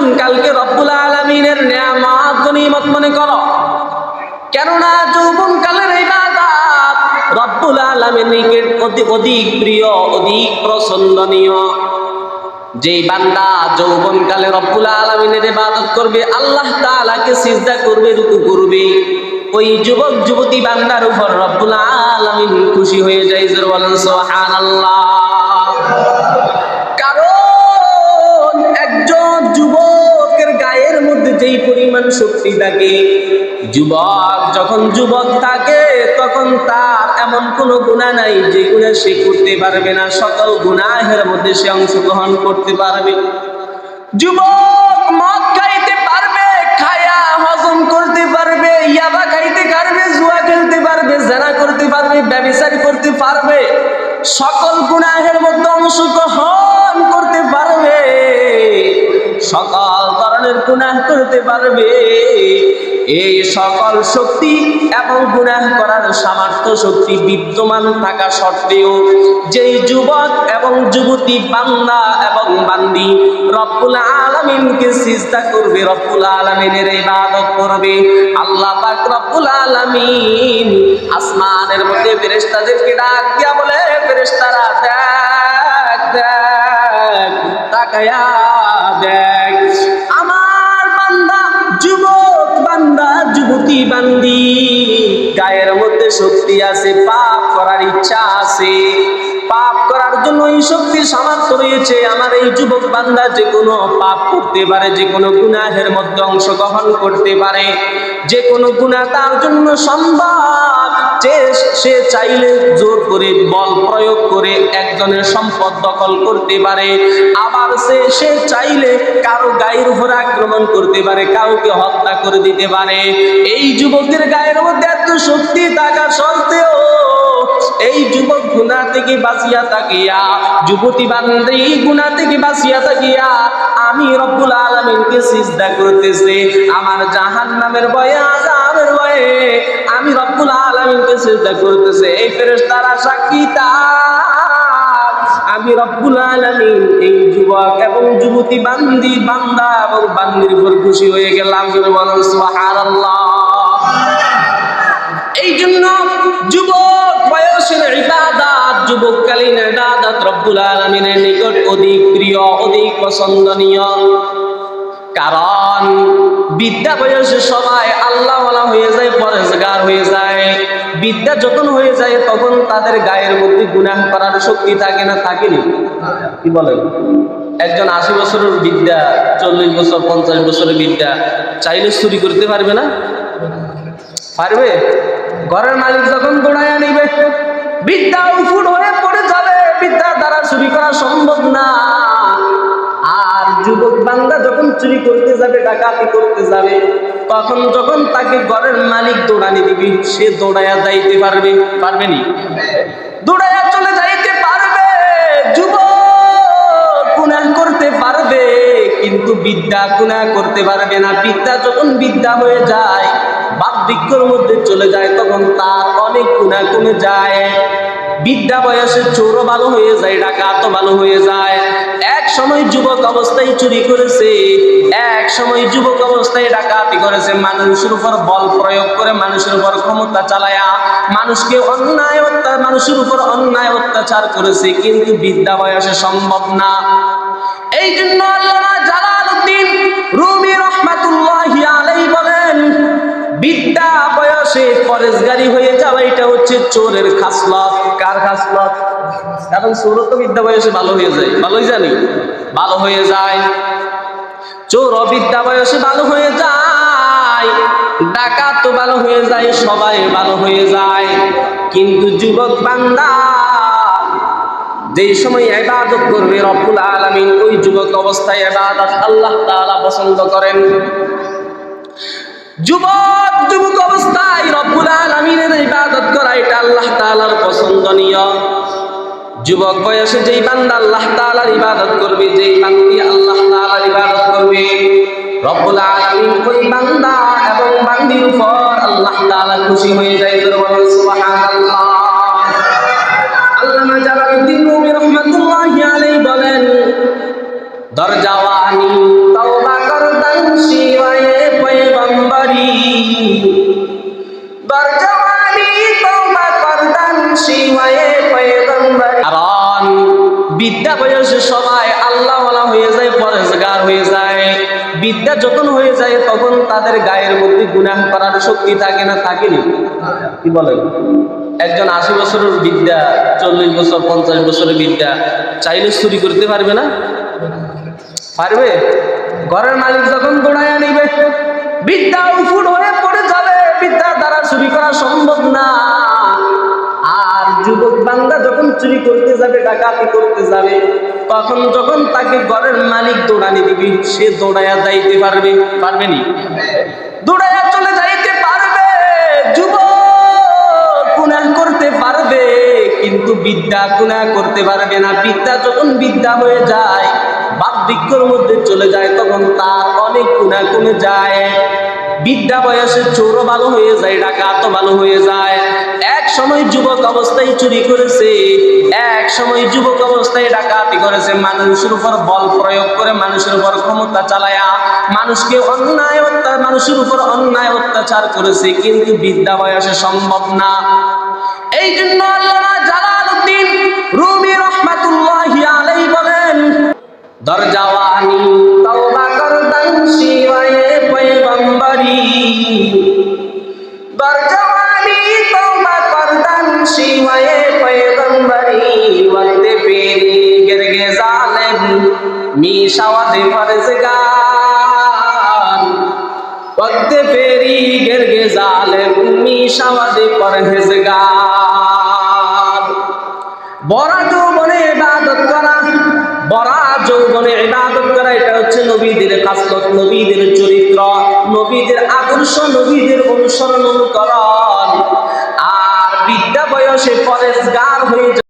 যৌবন কালকে রব্বুল আলমিনের নিয়ামত মনে করো। কেননা যৌবন কালের ইবাদত রব্বুল আলমিনের অধিক প্রিয়, অধিক প্রসন্দনীয় যেই বান্দা যৌবন কালে রব্বুল আলমিনের ইবাদত করবে, আল্লাহ তাআলাকে সিজদা করবে, রুকু করবে। ওই যুবক যুবতী বান্দার উপর রব্বুল আলমিন খুশি হয়ে যায়, জোর বলেন, সুবহানাল্লাহ। যেই পরিমাণ শক্তি থাকে, যুবক যখন যুবক থাকে, তখন তার এমন কোনো গুণা নাই যে গুণা সে করতে পারবে না। সকল গুনাহের মধ্যে সে অংশগ্রহণ করতে পারবে। যুবক মদ খাইতে পারবে, খায়া হজম করতে পারবে, ইয়াবা খাইতে পারবে, জুয়া খেলতে পারবে, জানা করতে পারবে ব্যবসায় করতে পারবে। সকল গুনাহের মধ্যে অংশগ্রহণ ধরনের গুনাহ করতে পারবে। এই সকল শক্তি এবং গুনাহ করার সামর্থ্য শক্তি বিদ্যমান থাকা সত্ত্বেও, যেই যুবক এবং যুবতী, বান্দা এবং বান্দি রব্বুল আলামিনকে সিজদা করবে, রব্বুল আলামিনের ইবাদত করবে। আল্লাহ পাক রব্বুল আলামিন আসমানের মধ্যে ফেরেশতাদেরকে ডাক দিয়া বলে, ফেরেশতারা দেখ দেখ, তাকায়া দেখ। যুবতী বান্দি। গায়ের মধ্যে শক্তি আছে, পাপ করার ইচ্ছা আছে। পাপ করার জন্য এই শক্তির সামর্থ্য রয়েছে। আমার এই যুবক বান্দা যে কোনো পাপ করতে পারে, যে কোনো গুনাহের মধ্যে অংশগ্রহণ করতে পারে। যে কোনো গুণা তার জন্য সম্ভব। সে চাইলে জোর করে বল প্রয়োগ করে একজনের সম্পদ দখল করতে পারে। আবার সে সে চাইলে কারও গায়ের উপর আক্রমণ করতে পারে, কাউকে হত্যা করে দিতে পারে। এই যুবকের গায়ের মধ্যে এত শক্তি থাকা সত্ত্বেও এই যুবক গুণা থেকে বাঁচিয়া থাকিয়া, যুবতী বান্ধবী গুণা থেকে বাঁচিয়া থাকিয়া, আমি রব্বুল আলমিনকে সিজদা করতেছে। আমার জাহান নামের ভয়ে আজাবের ভয়ে আমি রব্বুল আলমিনকে সিজদা করতেছে, এই ফেরেশতারা সাক্ষী তার। আমি রব্বুল আলামিন এই যুবক এবং যুবতী বান্দি, বান্দা এবং বান্দির উপর খুশি হয়ে গেলাম জোরে বলেন, সুবহানাল্লাহ। এই জন্য যুবক বয়সের ইবাদত, যুবককালীন ইবাদত রব্বুল আলামিনের নিকট অধিক প্রিয়, অধিক পছন্দনীয়। কারণ বিদ্যা বয়সে সবাই আল্লাহ হয়ে যায়, পরেজগার হয়ে যায়। বিদ্যা যখন হয়ে যায়, তখন তাদের গায়ের মধ্যে গুনাহ করার শক্তি থাকে না থাকেনি কি বলেন একজন আশি বছরের বিদ্যা, চল্লিশ বছর, পঞ্চাশ বছরের বিদ্যা, চাইলে চুরি করতে পারবে না? পারবে? ঘরের মালিক যখন দৌড়াইয়া নিবে বিদ্যা উফুট হয়ে পড়ে যাবে। বিদ্যার দ্বারা চুরি করা সম্ভব না। চুরি করতে যাবে, ডাকাতি করতে যাবে, তখন যখন তাকে ঘরের মালিক দৌড়ানি দিবি, সে দৌড়াইয়া যাইতে পারবে পারবে নি? দৌড়াইয়া চলে যাইতে পারবে, যুবক গুনাহ করতে পারবে, কিন্তু বিদ্যা গুনাহ করতে পারবে না। বিদ্যা যখন বিদ্যা হয়ে যায়, বাপ বৃক্ষর মধ্যে চলে যায়, তখন তার অনেক গুণা কমে যায়। বিদ্যা বয়সে চোরও ভালো হয়ে যায় ডাকাতও ভালো হয়ে যায়। এক সময় যুবক অবস্থায় চুরি করেছে, এক সময় যুবক অবস্থায় ডাকাতি করেছে। মানুষের উপর বল প্রয়োগ করে মানুষের উপর ক্ষমতা চালায়া মানুষকে অন্যায় মানুষের উপর অন্যায় অত্যাচার করেছে, কিন্তু বিদ্যা বয়সে সম্ভব না। এই জন্য আল্লামা জালালউদ্দিন রুমি রহমাতুল্লাহি আলাইহি বলেন, বিদ্যা বয়সে পরেশগারি হয়ে চোরের খাসলত, কার খাসলত? কারণ চোর তো বিদ্যা বয়সে ভালো হয়ে যায়। ভালোই জানি ভালো হয়ে যায়। চোর বিদ্যা বয়সে ভালো হয়ে যায়। ডাকাত তো ভালো হয়ে যায়, সবাই ভালো হয়ে যায়। কিন্তু যুবক বান্দা, যেই সময় ইবাদত করবে রব্বুল আলামিন, ওই যুবক অবস্থায় ইবাদত আল্লাহ তাআলা পছন্দ করেন। যুবক যুবক অবস্থায় রব্বুল আলামিনের ইবাদত করা, এটা আল্লাহ তাআলার পছন্দনীয়। যুবক বয়সে যেই বান্দা আল্লাহ তাআলার ইবাদত করবে, যেই বান্দি আল্লাহ তাআলার ইবাদত করবে, রব্বুল আলামিন ওই বান্দা এবং বান্দির উপর আল্লাহ তাআলা খুশি হয়ে যায়। সুবহানাল্লাহ। আল্লামা জালালউদ্দিন কারণ বিদ্যা বয়সে সবাই আল্লাহ হয়ে যায় পরেজগার হয়ে যায়। বিদ্যা যখন হয়ে যায়, তখন তাদের গায়ের মধ্যে গুনাহ করার শক্তি থাকে না থাকে না? কি বলেন একজন আশি বছরের বিদ্যা, চল্লিশ বছর, পঞ্চাশ বছরের বিদ্যা, চাইলে চুরি করতে পারবে না? পারবে? ঘরের মালিক যখন গোড়ায় নিবে বিদ্যা উফুট হয়ে পড়ে যাবে। বিদ্যা দ্বারা চুরি করা সম্ভব না। করতে যাবে, ডাকাতি করতে যাবে, তখন যখন তাকে ঘরের মালিক দৌড়ানি দিবি, সে দৌড়াইয়া যাইতে পারবে পারবে নি? দৌড়াইয়া চলে যাইতে পারবে, যুবক গুনাহ করতে পারবে, কিন্তু বিদ্যা গুনাহ করতে পারবে না। বিদ্যা যখন বিদ্যা হয়ে যায়, বাপ বৃক্ষর মধ্যে চলে যায়, তখন তার অনেক গুণা কমে যায়। বিদ্যা বয়সে চোরও ভালো হয়ে যায় ডাকাতও ভালো হয়ে যায়। এক সময় যুবক অবস্থায় চুরি করেছে, এক সময় যুবক অবস্থায় ডাকাতি করেছে। মানুষের উপর বল প্রয়োগ করে মানুষের উপর ক্ষমতা চালায়া মানুষকে অন্যায় মানুষের উপর অন্যায় অত্যাচার করেছে, কিন্তু বিদ্যা বয়সে সম্ভব না। এই জন্য আল্লাহ জালালউদ্দিন রুমি বলেন দরজাওয়ানি মিশাওয়াতে ফরজগার। ওয়াতে ফেরি গেরগে জালেম, মিশাওয়াতে পরহেজগার বড়া যৌবনে ইবাদত করা, বড়া যৌবনে ইবাদত করা, এটা হচ্ছে নবীদের খাসলত। নবীদের চরিত্র নবীদের আদর্শ নবীদের অনুসরণ অনুকরণ। আর বিদ্যা বয়সে পরেজগার হয়ে